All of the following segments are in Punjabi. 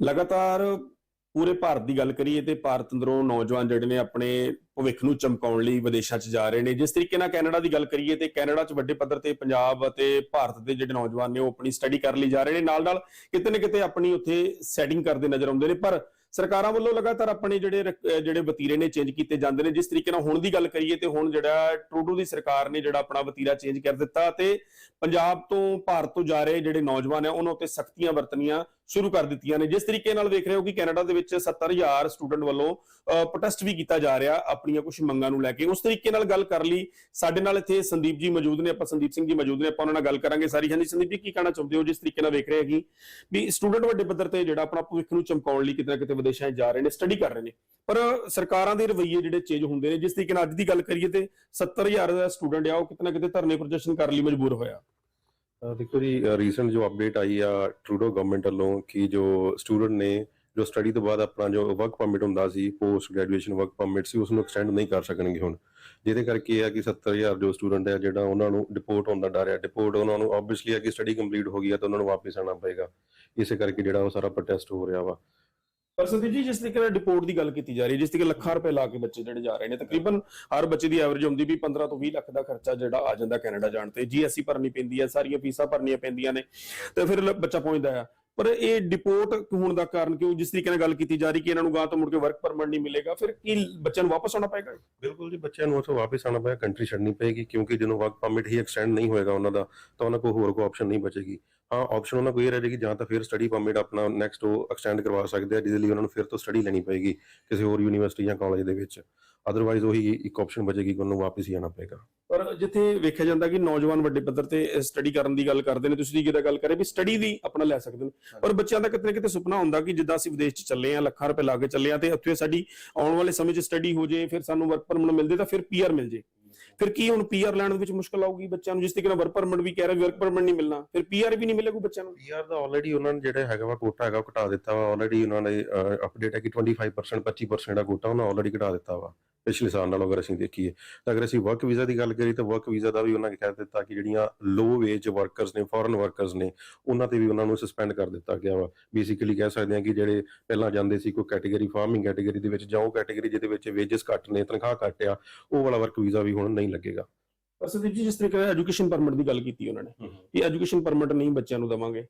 ਲਗਾਤਾਰ ਪੂਰੇ ਭਾਰਤ ਦੀ ਗੱਲ ਕਰੀਏ ਤੇ ਭਾਰਤ ਅੰਦਰੋਂ ਨੌਜਵਾਨ ਜਿਹੜੇ ਨੇ ਆਪਣੇ ਭਵਿੱਖ ਨੂੰ ਚਮਕਾਉਣ ਲਈ ਵਿਦੇਸ਼ਾਂ 'ਚ ਜਾ ਰਹੇ ਨੇ। ਜਿਸ ਤਰੀਕੇ ਨਾਲ ਕੈਨੇਡਾ ਦੀ ਗੱਲ ਕਰੀਏ ਤੇ ਕੈਨੇਡਾ 'ਚ ਵੱਡੇ ਪੱਧਰ ਤੇ ਪੰਜਾਬ ਅਤੇ ਭਾਰਤ ਦੇ ਜਿਹੜੇ ਨੌਜਵਾਨ ਨੇ ਉਹ ਆਪਣੀ ਸਟੱਡੀ ਕਰਨ ਲਈ ਜਾ ਰਹੇ ਨੇ। ਨਾਲ ਨਾਲ ਕਿਤੇ ਨਾ ਕਿਤੇ ਆਪਣੀ ਉੱਥੇ ਸੈਟਿੰਗ ਕਰਦੇ ਨਜ਼ਰ ਆਉਂਦੇ ਨੇ। ਪਰ ਸਰਕਾਰਾਂ ਵੱਲੋਂ ਲਗਾਤਾਰ ਆਪਣੇ ਜਿਹੜੇ ਜਿਹੜੇ ਵਤੀਰੇ ਨੇ ਚੇਂਜ ਕੀਤੇ ਜਾਂਦੇ ਨੇ। ਜਿਸ ਤਰੀਕੇ ਨਾਲ ਹੁਣ ਦੀ ਗੱਲ ਕਰੀਏ ਤੇ ਹੁਣ ਜਿਹੜਾ ਟਰੂਡੂ ਦੀ ਸਰਕਾਰ ਨੇ ਜਿਹੜਾ ਆਪਣਾ ਵਤੀਰਾ ਚੇਂਜ ਕਰ ਦਿੱਤਾ ਤੇ ਪੰਜਾਬ ਤੋਂ ਭਾਰਤ ਤੋਂ ਜਾ ਰਹੇ ਜਿਹੜੇ ਨੌਜਵਾਨ ਆ, ਉਹਨਾਂ ਉੱਤੇ ਸਖਤੀਆਂ ਵਰਤਣੀਆਂ ਸ਼ੁਰੂ ਕਰ ਦਿੱਤੀਆਂ ਨੇ। ਜਿਸ ਤਰੀਕੇ ਨਾਲ ਵੇਖ ਰਹੇ ਹੋ ਕਿ ਕੈਨੇਡਾ ਦੇ ਵਿੱਚ 70000 ਸਟੂਡੈਂਟ ਵੱਲੋਂ ਪ੍ਰੋਟੈਸਟ ਵੀ ਕੀਤਾ ਜਾ ਰਿਹਾ ਆਪਣੀਆਂ ਕੁਝ ਮੰਗਾਂ ਨੂੰ ਲੈ ਕੇ। ਉਸ ਤਰੀਕੇ ਨਾਲ ਗੱਲ ਕਰ ਲਈ। ਸਾਡੇ ਨਾਲ ਇੱਥੇ ਸੰਦੀਪ ਜੀ ਮੌਜੂਦ ਨੇ, ਆਪਾਂ ਸੰਦੀਪ ਸਿੰਘ ਜੀ ਮੌਜੂਦ ਨੇ, ਆਪਾਂ ਉਹਨਾਂ ਨਾਲ ਗੱਲ ਕਰਾਂਗੇ। ਸਾਰੀ ਹਾਂਜੀ, ਸੰਦੀਪ ਜੀ, ਕੀ ਕਹਿਣਾ ਚਾਹੁੰਦੇ ਹੋ? ਜਿਸ ਤਰੀਕੇ ਨਾਲ ਵੇਖ ਰਹੇ ਹੈਗੀ ਵੀ ਸਟੂਡੈਂਟ ਵੱਡੇ ਪੱਧਰ ਤੇ ਜਿਹੜਾ ਆਪਣਾ ਭਵਿੱਖ ਨੂੰ ਚਮਕਾਉਣ ਲਈ ਕਿਤੇ ਨਾ ਕਿਤੇ ਵਿਦੇਸ਼ਾਂ 'ਚ ਜਾ ਰਹੇ ਨੇ ਸਟੱਡੀ ਕਰ ਰਹੇ ਨੇ। ਪਰ ਸਰਕਾਰਾਂ ਦੇ ਰਵੱਈਏ ਜਿਹੜੇ ਚੇਂਜ ਹੁੰਦੇ ਨੇ, ਜਿਸ ਤਰੀਕੇ ਨਾਲ ਅੱਜ ਦੀ ਗੱਲ ਕਰੀਏ ਤੇ 70000 ਦਾ ਸਟੂਡੈਂਟ ਆ, ਉਹ ਕਿਤੇ ਨਾ ਕਿਤੇ ਧਰਨੇ ਪ੍ਰਦਰਸ਼ਨ ਕਰਨ ਲਈ ਮਜਬੂਰ ਹੋਇਆ। ਦੇਖੋ ਜੀ ਰੀਸੈਂਟ ਜੋ ਅਪਡੇਟ ਆਈ ਆ ਟਰੂਡੋ ਗਵਰਨਮੈਂਟ ਵੱਲੋਂ ਕਿ ਜੋ ਸਟੂਡੈਂਟ ਨੇ, ਜੋ ਸਟੱਡੀ ਤੋਂ ਬਾਅਦ ਆਪਣਾ ਜੋ ਵਰਕ ਪਰਮਿਟ ਹੁੰਦਾ ਸੀ ਪੋਸਟ ਗ੍ਰੈਜੂਏਸ਼ਨ ਵਰਕ ਪਰਮਿਟ ਸੀ ਉਸ ਨੂੰ ਐਕਸਟੈਂਡ ਨਹੀਂ ਕਰ ਸਕਣਗੇ ਹੁਣ। ਜਿਹਦੇ ਕਰਕੇ ਇਹ ਆ ਕਿ 70000 ਜੋ ਸਟੂਡੈਂਟ ਆ, ਜਿਹੜਾ ਉਹਨਾਂ ਨੂੰ ਡਿਪੋਰਟ ਹੋਣ ਦਾ ਡਰ ਹੈ ਡਿਪੋਰਟ ਉਹਨਾਂ ਨੂੰ ਆਬਵੀਅਸਲੀ ਹੈ ਕਿ ਸਟੱਡੀ ਕੰਪਲੀਟ ਹੋ ਗਈ ਆ ਤਾਂ ਉਹਨਾਂ ਨੂੰ ਵਾਪਸ ਆਉਣਾ ਪਏਗਾ। ਇਸੇ ਕਰਕੇ ਜਿਹੜਾ ਉਹ ਸਾਰਾ ਪ੍ਰੋਟੈਸਟ ਹੋ ਰਿਹਾ ਵਾ। ਪਰ ਸੰਦੀਪ ਜੀ, ਜਿਸ ਤਰੀਕੇ ਨਾਲ ਡਿਪੋਰਟ ਦੀ ਗੱਲ ਕੀਤੀ ਜਾ ਰਹੀ ਹੈ, ਜਿਸ ਤਰੀਕੇ ਲੱਖਾਂ ਰੁਪਏ ਲਾ ਕੇ ਬੱਚੇ ਜਿਹੜੇ ਜਾ ਰਹੇ ਨੇ, ਤਕਰੀਬਨ ਹਰ ਬੱਚੇ ਦੀ ਐਵਰੇਜ ਹੁੰਦੀ ਵੀ 15 ਤੋਂ 20 ਲੱਖ ਦਾ ਖਰਚਾ ਜਿਹੜਾ ਆ ਜਾਂਦਾ ਕੈਨੇਡਾ ਜਾਣ ਤੇ। ਜੀਐਸਸੀ ਭਰਨੀ ਪੈਂਦੀ ਹੈ, ਸਾਰੀਆਂ ਫੀਸਾਂ ਭਰਨੀਆਂ ਪੈਂਦੀਆਂ ਨੇ, ਤੇ ਫਿਰ ਬੱਚਾ ਪਹੁੰਚਦਾ ਆ। ਪਰ ਇਹ ਡਿਪੋਰਟ ਹੋਣ ਦਾ ਕਾਰਨ ਕਿਉਂ? ਜਿਸ ਤਰੀਕੇ ਨਾਲ ਗੱਲ ਕੀਤੀ ਜਾ ਰਹੀ ਕਿ ਇਹਨਾਂ ਨੂੰ ਗਾਂ ਤੋਂ ਮੁੜ ਕੇ ਵਰਕ ਪਰਮਿਟ ਨਹੀਂ ਮਿਲੇਗਾ, ਫਿਰ ਕੀ ਬੱਚਿਆਂ ਨੂੰ ਵਾਪਸ ਆਉਣਾ ਪਏਗਾ? ਬਿਲਕੁਲ ਜੀ, ਬੱਚਿਆਂ ਨੂੰ ਉੱਥੋਂ ਵਾਪਸ ਆਉਣਾ ਪਏਗਾ ਕੰਟਰੀ ਛੱਡਣੀ ਪਏਗੀ, ਕਿਉਂਕਿ ਜਦੋਂ ਵਰਕ ਪਰਮਿਟ ਹੀ ਐਕਸਟੈਂਡ ਨਹੀਂ ਹੋਏਗਾ ਉਹਨਾਂ ਦਾ, ਤਾਂ ਉਹਨਾਂ ਕੋਲ ਹੋਰ ਕੋਈ ਆਪਸ਼ਨ ਨਹੀਂ ਬਚੇਗੀ। ਹਾਂ ਆਪਸ਼ਨ ਉਹਨਾਂ ਕੋਲ ਇਹ ਰਹੇਗੀ ਜਾਂ ਤਾਂ ਫਿਰ ਸਟੱਡੀ ਪਰਮਿਟ ਆਪਣਾ ਨੈਕਸਟ ਉਹ ਐਕਸਟੈਂਡ ਕਰਵਾ ਸਕਦੇ ਆ ਜਿਹਦੇ ਲਈ ਉਹਨਾਂ ਨੂੰ ਫਿਰ ਤੋਂ ਸਟੱਡੀ ਲੈਣੀ ਪਏਗੀ ਕਿਸੇ ਹੋਰ ਯੂਨੀਵਰਸਿਟੀ ਜਾਂ ਕਾਲਜ ਦੇ ਵਿੱਚ। ਅਦਰਵਾਈਜ਼ ਉਹੀ ਇੱਕ ਆਪਸ਼ਨ ਬਚੇਗੀ ਕਿ ਉਹਨੂੰ ਵਾਪਸ ਹੀ ਆਉਣਾ ਪਏਗਾ। ਪਰ ਜਿੱਥੇ ਵੇਖਿਆ ਜਾਂਦਾ ਕਿ ਨੌਜਵਾਨ ਵੱਡੇ ਪੱਧਰ ਤੇ ਸਟੱਡੀ ਕਰਨ ਦੀ ਗੱਲ ਕਰਦੇ ਨੇ ਤੁਸੀਂ ਜਿਹਦਾ ਗੱਲ ਕਰੇ ਵੀ ਸਟੱਡੀ ਵੀ ਆਪਣਾ ਲੈ ਸਕਦੇ ਨੇ। ਪਰ ਬੱਚਿਆਂ ਦਾ ਕਿਤੇ ਨਾ ਕਿਤੇ ਸੁਪਨਾ ਹੁੰਦਾ ਕਿ ਜਿੱਦਾਂ ਅਸੀਂ ਵਿਦੇਸ਼ 'ਚ ਚੱਲੇ ਆ ਲੱਖਾਂ ਰੁਪਏ ਲਾ ਕੇ ਚੱਲੇ ਆ ਤੇ ਉੱਥੇ ਸਾਡੀ ਆਉਣ ਵਾਲੇ ਸਮੇਂ 'ਚ ਸਟੱਡੀ ਹੋ ਜੇ ਫਿਰ ਸਾਨੂੰ ਵਰਕ ਪਰਮਿਟ ਮਿਲਦੇ ਤਾਂ ਫਿਰ ਪੀਆਰ ਮਿਲ ਜੇ। ਫਿਰ ਕੀ ਹੁਣ ਪੀਆਰ ਲੈਣ ਦੇ ਵਿੱਚ ਮੁਸ਼ਕਲ ਆਊਗੀ ਬੱਚਿਆਂ ਨੂੰ? ਜਿਸ ਤਰੀਕੇ ਨਾਲ ਵਰਕ ਪਰਮਿਟ ਵੀ ਕਹਿ ਰਿਹਾ ਵਰਕ ਪਰਮਿਟ ਨਹੀਂ ਮਿਲਣਾ। ਫਿਰ ਪੀਆਰ ਵੀ ਨਹੀਂ ਮਿਲੇਗਾ ਬੱਚਿਆਂ ਨੂੰ? ਪੀਆਰ ਦਾ ਆਲਰੇਡੀ ਉਹਨਾਂ ਨੇ ਜਿਹੜਾ ਹੈਗਾ ਵਾ ਕੋਟਾ ਹੈਗਾ ਉਹ ਘਟਾ ਦਿੱਤਾ ਵਾ। ਆਲਰੇਡੀ ਉਹਨਾਂ ਨੇ ਅਪਡੇਟ ਹੈ ਕਿ 25% 25% ਦਾ ਕੋਟਾ ਉਹਨਾਂ ਆਲਰੇਡੀ ਘਟਾ ਦਿੱਤਾ ਵਾ। ਪਿਛਲੇ ਸਾਲ ਨਾਲੋਂ ਅਗਰ ਅਸੀਂ ਦੇਖੀਏ ਤਾਂ ਅਗਰ ਅਸੀਂ ਵਰਕ ਵੀਜ਼ਾ ਦੀ ਗੱਲ ਕਰੀਏ ਤਾਂ ਵਰਕ ਵੀਜ਼ਾ ਦਾ ਵੀ ਉਹਨਾਂ ਨੇ ਕਹਿ ਦਿੱਤਾ ਕਿ ਜਿਹੜੀਆਂ ਲੋ ਵੇਜ ਵਰਕਰਸ ਨੇ ਫੋਰਨ ਵਰਕਰਸ ਨੇ ਉਹਨਾਂ ਤੇ ਵੀ ਉਹਨਾਂ ਨੂੰ ਸਸਪੈਂਡ ਕਰ ਦਿੱਤਾ ਗਿਆ ਵਾ। ਬੇਸਿਕਲੀ ਕਹਿ ਸਕਦੇ ਹਾਂ ਕਿ ਜਿਹੜੇ ਪਹਿਲਾਂ ਜਾਂਦੇ ਸੀ ਕੋਈ ਕੈਟਾਗਰੀ ਫਾਰਮਿੰਗ ਕੈਟਾਗਰੀ ਦੇ ਵਿੱਚ ਜਾਂ ਉਹ ਕੈਟਾਗਰੀ ਜਿਹਦੇ ਵਿੱਚ ਵੇਜਸ ਘੱਟ ਨੇ ਤਨਖਾਹ ਘੱਟ ਆ ਉਹ ਵਾਲਾ ਵਰਕ ਵੀਜ਼ਾ ਵੀ ਹੁਣ ਨਹੀਂ ਲੱਗੇਗਾ। ਪਰ ਸੰਦੀਪ ਜੀ ਜਿਸ ਤਰੀਕੇ ਨਾਲ ਐਜੂਕੇਸ਼ਨ ਪਰਮਿਟ ਦੀ ਗੱਲ ਕੀਤੀ ਉਹਨਾਂ ਨੇ ਕਿ ਐਜੂਕੇਸ਼ਨ ਪਰਮਿਟ ਨਹੀਂ ਬੱਚਿਆਂ ਨੂੰ ਦਵਾਂਗੇ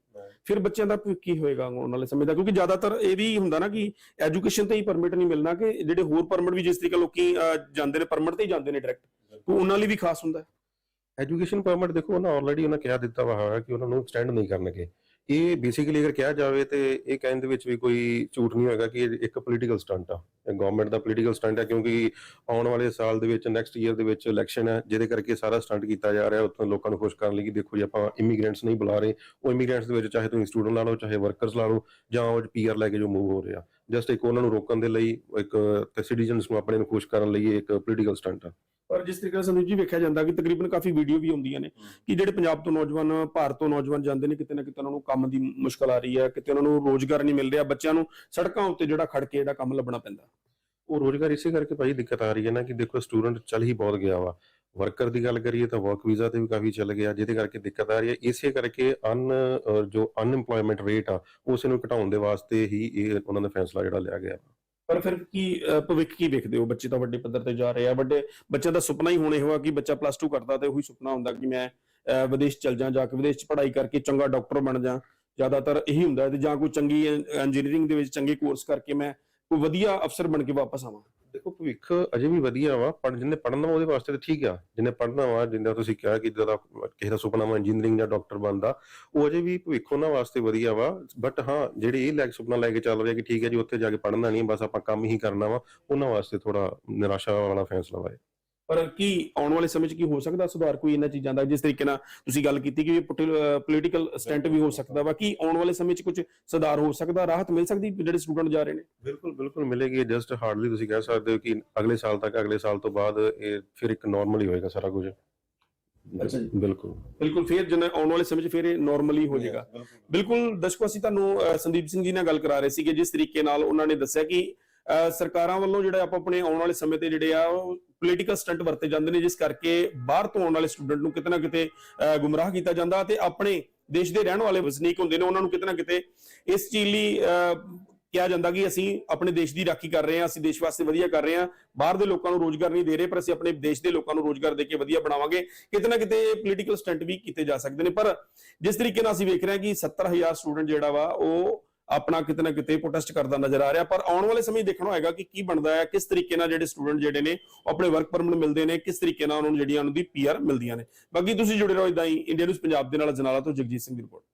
ਫਿਰ ਬੱਚਿਆਂ ਦਾ ਕੀ ਹੋਏਗਾ ਆਉਣ ਵਾਲੇ ਸਮੇਂ ਦਾ? ਕਿਉਂਕਿ ਜ਼ਿਆਦਾਤਰ ਇਹ ਵੀ ਹੁੰਦਾ ਨਾ ਕਿ ਐਜੂਕੇਸ਼ਨ ਤੇ ਹੀ ਪਰਮਿਟ ਨਹੀਂ ਮਿਲਣਾ ਕਿ ਜਿਹੜੇ ਹੋਰ ਪਰਮਿਟ ਵੀ ਜਿਸ ਤਰੀਕੇ ਲੋਕੀ ਜਾਂਦੇ ਨੇ ਪਰਮਿਟ ਤੇ ਹੀ ਜਾਂਦੇ ਨੇ ਡਾਇਰੈਕਟ ਉਹਨਾਂ ਲਈ ਵੀ ਖਾਸ ਹੁੰਦਾ। ਐਜੂਕੇਸ਼ਨ ਪਰਮਿਟ ਦੇਖੋ, ਉਹਨਾਂ ਆਲਰੇਡੀ ਉਹਨਾਂ ਕਿਹਾ ਦਿੱਤਾ ਵਾ ਹੈ ਕਿ ਉਹਨਾਂ ਨੂੰ ਐਕਸਟੈਂਡ ਨਹੀਂ ਕਰਨਗੇ। ਇਹ ਬੇਸਿਕਲੀ ਅਗਰ ਕਿਹਾ ਜਾਵੇ ਤੇ ਇਹ ਕਹਿਣ ਦੇ ਵਿੱਚ ਵੀ ਕੋਈ ਝੂਠ ਨਹੀਂ ਹੋਏਗਾ ਕਿ ਇਹ ਇੱਕ ਪੋਲੀਟੀਕਲ ਸਟੰਟ ਆ। ਇਹ ਗਵਰਨਮੈਂਟ ਦਾ ਪੋਲੀਟੀਕਲ ਸਟੰਟ ਆ ਕਿਉਂਕਿ ਆਉਣ ਵਾਲੇ ਸਾਲ ਦੇ ਵਿੱਚ ਨੈਕਸਟ ਈਅਰ ਦੇ ਵਿੱਚ ਇਲੈਕਸ਼ਨ ਹੈ ਜਿਹਦੇ ਕਰਕੇ ਸਾਰਾ ਸਟੰਟ ਕੀਤਾ ਜਾ ਰਿਹਾ ਉੱਥੋਂ ਲੋਕਾਂ ਨੂੰ ਖੁਸ਼ ਕਰਨ ਲਈ ਕਿ ਦੇਖੋ ਜੀ ਆਪਾਂ ਇਮੀਗ੍ਰੈਂਟਸ ਨਹੀਂ ਬੁਲਾ ਰਹੇ। ਉਹ ਇਮੀਗ੍ਰੈਂਟਸ ਦੇ ਵਿੱਚ ਚਾਹੇ ਤੁਸੀਂ ਸਟੂਡੈਂਟ ਲਾ ਲਓ, ਚਾਹੇ ਵਰਕਰਸ ਲਾ ਲਓ ਜਾਂ ਉਹ ਪੀਆਰ ਲੈ ਕੇ ਜੋ ਮੂਵ ਹੋ ਰਿਹਾ। ਜਸਟ ਇੱਕ ਉਹਨਾਂ ਨੂੰ ਰੋਕਣ ਦੇ ਲਈ ਇੱਕ ਸਿਟੀਜ਼ਨਸ ਨੂੰ ਆਪਣੇ ਨੂੰ ਖੁਸ਼ ਕਰਨ ਲਈ ਇੱਕ ਪੋਲੀਟੀਕਲ ਸਟੰਟ ਆ। ਪਰ ਜਿਸ ਤਰੀਕੇ ਨਾਲ ਸੰਦੀਪ ਜੀ ਵੇਖਿਆ ਜਾਂਦਾ ਕਿ ਤਕਰੀਬਨ ਕਾਫੀ ਵੀਡੀਓ ਵੀ ਹੁੰਦੀਆਂ ਨੇ ਕਿ ਜਿਹੜੇ ਪੰਜਾਬ ਤੋਂ ਨੌਜਵਾਨ ਭਾਰਤ ਤੋਂ ਨੌਜਵਾਨ ਜਾਂਦੇ ਨੇ ਕਿਤੇ ਨਾ ਕਿਤੇ ਉਹਨਾਂ ਨੂੰ ਕੰਮ ਦੀ ਮੁਸ਼ਕਲ ਆ ਰਹੀ ਹੈ ਕਿਤੇ ਉਹਨਾਂ ਨੂੰ ਰੋਜ਼ਗਾਰ ਨਹੀਂ ਮਿਲ ਰਿਹਾ ਬੱਚਿਆਂ ਨੂੰ ਸੜਕਾਂ ਉੱਤੇ ਜਿਹੜਾ ਖੜ ਕੇ ਜਿਹੜਾ ਕੰਮ ਲੱਭਣਾ ਪੈਂਦਾ। ਉਹ ਰੋਜ਼ਗਾਰ ਇਸੇ ਕਰਕੇ ਭਾਈ ਦਿੱਕਤ ਆ ਰਹੀ ਹੈ ਨਾ ਕਿ ਦੇਖੋ ਸਟੂਡੈਂਟ ਚੱਲ ਹੀ ਬਹੁਤ ਗਿਆ ਵਾ। ਵਰਕਰ ਦੀ ਗੱਲ ਕਰੀਏ ਤਾਂ ਵਰਕ ਵੀਜ਼ਾ ਤੇ ਵੀ ਕਾਫੀ ਚੱਲ ਗਿਆ, ਜਿਹਦੇ ਕਰਕੇ ਦਿੱਕਤ ਆ ਰਹੀ ਹੈ। ਇਸੇ ਕਰਕੇ ਅਨ ਜੋ ਅਨਐਮਪਲੋਇਮੈਂਟ ਰੇਟ ਆ ਉਸ ਨੂੰ ਘਟਾਉਣ ਦੇ ਵਾਸਤੇ ਹੀ ਇਹ ਉਹਨਾਂ ਦਾ ਫੈਸਲਾ ਜਿਹੜਾ ਲਿਆ ਗਿਆ। ਪਰ ਫਿਰ ਕੀ ਭਵਿੱਖ ਕੀ ਵੇਖਦੇ ਹੋ? ਬੱਚੇ ਤਾਂ ਵੱਡੇ ਪੱਧਰ ਤੇ ਜਾ ਰਹੇ ਆ, ਵੱਡੇ ਬੱਚਿਆਂ ਦਾ ਸੁਪਨਾ ਹੀ ਹੋਣੇ ਹੋਆ ਕਿ ਬੱਚਾ ਪਲੱਸ 2 ਕਰਦਾ ਤੇ ਉਹੀ ਸੁਪਨਾ ਹੁੰਦਾ ਕਿ ਮੈਂ ਵਿਦੇਸ਼ ਚਲ ਜਾ ਜਾ ਕੇ ਵਿਦੇਸ਼ ਚ ਪੜ੍ਹਾਈ ਕਰਕੇ ਚੰਗਾ ਡਾਕਟਰ ਬਣ ਜਾ। ਜ਼ਿਆਦਾਤਰ ਇਹੀ ਹੁੰਦਾ ਤੇ ਜਾਂ ਕੋਈ ਚੰਗੀ ਇੰਜੀਨੀਅਰਿੰਗ ਦੇ ਵਿੱਚ ਚੰਗੇ ਕੋਰਸ ਕਰਕੇ ਮੈਂ ਕੋਈ ਵਧੀਆ ਅਫਸਰ ਬਣ ਕੇ ਵਾਪਸ ਆਵਾਂ। ਦੇਖੋ ਭਵਿੱਖ ਅਜੇ ਵੀ ਵਧੀਆ ਵਾ, ਪਰ ਜਿਹਨੇ ਪੜ੍ਹਨਾ ਵਾ ਉਹਦੇ ਵਾਸਤੇ ਤਾਂ ਠੀਕ ਆ ਜਿਹਨੇ ਪੜ੍ਹਨਾ ਵਾ ਜਿੰਦਾ ਤੁਸੀਂ ਕਿਹਾ ਕਿ ਜਿਹਦਾ ਕਿਸੇ ਦਾ ਸੁਪਨਾ ਵਾ ਇੰਜੀਨੀਅਰਿੰਗ ਜਾਂ ਡਾਕਟਰ ਬਣਦਾ, ਉਹ ਅਜੇ ਵੀ ਭਵਿੱਖ ਉਹਨਾਂ ਵਾਸਤੇ ਵਧੀਆ ਵਾ ਬਟ ਹਾਂ, ਜਿਹੜੇ ਇਹ ਲੈ ਕੇ ਸੁਪਨਾ ਲੈ ਕੇ ਚੱਲ ਰਿਹਾ ਕਿ ਠੀਕ ਹੈ ਜੀ, ਉੱਥੇ ਜਾ ਕੇ ਪੜ੍ਹਨਾ ਨਹੀਂ, ਬਸ ਆਪਾਂ ਕੰਮ ਹੀ ਕਰਨਾ ਵਾ, ਉਹਨਾਂ ਵਾਸਤੇ ਥੋੜਾ ਨਿਰਾਸ਼ਾ ਵਾਲਾ ਫੈਸਲਾ ਵਾ ਇਹ। ਪਰ ਕੀ ਆਉਣ ਵਾਲੇ ਸਮੇਂ 'ਚ ਕੀ ਹੋ ਸਕਦਾ ਸੁਧਾਰ ਕੋਈ ਇਹਨਾਂ ਚੀਜ਼ਾਂ ਦਾ ਜਿਸ ਤਰੀਕੇ ਨਾਲ ਤੁਸੀਂ ਗੱਲ ਕੀਤੀ ਕਿ ਪੋਲੀਟੀਕਲ ਸਟੈਂਟ ਵੀ ਹੋ ਸਕਦਾ ਵਾ ਕੀ ਆਉਣ ਵਾਲੇ ਸਮੇਂ 'ਚ ਕੁਝ ਸੁਧਾਰ ਹੋ ਸਕਦਾ ਰਾਹਤ ਮਿਲ ਸਕਦੀ ਜਿਹੜੇ ਸਟੂਡੈਂਟ ਜਾ ਰਹੇ ਨੇ? ਬਿਲਕੁਲ ਬਿਲਕੁਲ ਮਿਲੇਗੀ ਜਸਟ ਹਾਰਡਲੀ ਤੁਸੀਂ ਕਹਿ ਸਕਦੇ ਹੋ ਕਿ ਅਗਲੇ ਸਾਲ ਤੱਕ ਅਗਲੇ ਸਾਲ ਤੋਂ ਬਾਅਦ ਇਹ ਫਿਰ ਇੱਕ ਨਾਰਮਲ ਹੀ ਹੋਏਗਾ ਸਾਰਾ ਕੁਝ। ਬਿਲਕੁਲ। ਬਿਲਕੁਲ ਫਿਰ ਜਿੰਨਾ ਆਉਣ ਵਾਲੇ ਸਮੇਂ 'ਚ ਫਿਰ ਇਹ ਨਾਰਮਲੀ ਹੋ ਜਾਏਗਾ। ਬਿਲਕੁਲ। ਦਰਸ਼ਕੋ ਅਸੀਂ ਤੁਹਾਨੂੰ ਸੰਦੀਪ ਸਿੰਘ ਜੀ ਨਾਲ ਗੱਲ ਕਰਾ ਰਹੇ ਸੀਗੇ ਜਿਸ ਤਰੀਕੇ ਨਾਲ ਉਹਨਾਂ ਨੇ ਦੱਸਿਆ ਕਿ ਸਰਕਾਰਾਂ ਵੱਲੋਂ ਜਿਹੜਾ ਆਪਾਂ ਆਪਣੇ ਆਉਣ ਵਾਲੇ ਸਮੇਂ ਤੇ ਜਿਹੜੇ ਆ ਉਹ ਪੋਲੀਟੀਕਲ ਸਟੰਟ ਵਰਤੇ ਜਾਂਦੇ ਨੇ ਜਿਸ ਕਰਕੇ ਬਾਹਰ ਤੋਂ ਆਉਣ ਵਾਲੇ ਸਟੂਡੈਂਟ ਨੂੰ ਕਿਤੇ ਨਾ ਕਿਤੇ ਗੁੰਮਰਾਹ ਕੀਤਾ ਜਾਂਦਾ ਤੇ ਆਪਣੇ ਦੇਸ਼ ਦੇ ਰਹਿਣ ਵਾਲੇ ਵਸਨੀਕ ਹੁੰਦੇ ਨੇ ਉਹਨਾਂ ਨੂੰ ਕਿਤੇ ਨਾ ਕਿਤੇ ਇਸ ਚੀਜ਼ ਲਈ ਅਹ, ਕਿਹਾ ਜਾਂਦਾ ਕਿ ਅਸੀਂ ਆਪਣੇ ਦੇਸ਼ ਦੀ ਰਾਖੀ ਕਰ ਰਹੇ ਹਾਂ ਅਸੀਂ ਦੇਸ਼ ਵਾਸਤੇ ਵਧੀਆ ਕਰ ਰਹੇ ਹਾਂ ਬਾਹਰ ਦੇ ਲੋਕਾਂ ਨੂੰ ਰੋਜ਼ਗਾਰ ਨਹੀਂ ਦੇ ਰਹੇ ਪਰ ਅਸੀਂ ਆਪਣੇ ਦੇਸ਼ ਦੇ ਲੋਕਾਂ ਨੂੰ ਰੋਜ਼ਗਾਰ ਦੇ ਕੇ ਵਧੀਆ ਬਣਾਵਾਂਗੇ। ਕਿਤੇ ਨਾ ਕਿਤੇ ਪੋਲੀਟੀਕਲ ਸਟੰਟ ਵੀ ਕੀਤੇ ਜਾ ਸਕਦੇ ਨੇ ਪਰ ਜਿਸ ਤਰੀਕੇ ਨਾਲ ਅਸੀਂ ਵੇਖ ਰਹੇ ਹਾਂ ਕਿ 70000 ਸਟੂਡੈਂਟ ਜਿਹੜਾ ਵਾ ਉਹ ਆਪਣਾ ਕਿਤੇ ਨਾ ਕਿਤੇ ਪ੍ਰੋਟੈਸਟ ਕਰਦਾ ਨਜ਼ਰ ਆ ਰਿਹਾ। ਪਰ ਆਉਣ ਵਾਲੇ ਸਮੇਂ ਦੇਖਣਾ ਹੋਏਗਾ ਕਿ ਕੀ ਬਣਦਾ ਹੈ, ਕਿਸ ਤਰੀਕੇ ਨਾਲ ਜਿਹੜੇ ਸਟੂਡੈਂਟ ਜਿਹੜੇ ਨੇ, ਉਹ ਆਪਣੇ ਵਰਕ ਪਰਮਿਟ ਮਿਲਦੇ ਨੇ, ਕਿਸ ਤਰੀਕੇ ਨਾਲ ਉਹਨਾਂ ਨੂੰ ਜਿਹੜੀਆਂ ਉਹਨਾਂ ਦੀ ਪੀਆਰ ਮਿਲਦੀਆਂ ਨੇ। ਬਾਕੀ ਤੁਸੀਂ ਜੁੜੇ ਰਹੋ ਇਦਾਂ ਹੀ ਇੰਡੀਆ ਨਿਊਜ਼ ਪੰਜਾਬ ਦੇ ਨਾਲ, ਜਨਾਲਾ ਤੋਂ ਜਗਜੀਤ ਸਿੰਘ ਦੀ ਰਿਪੋਰਟ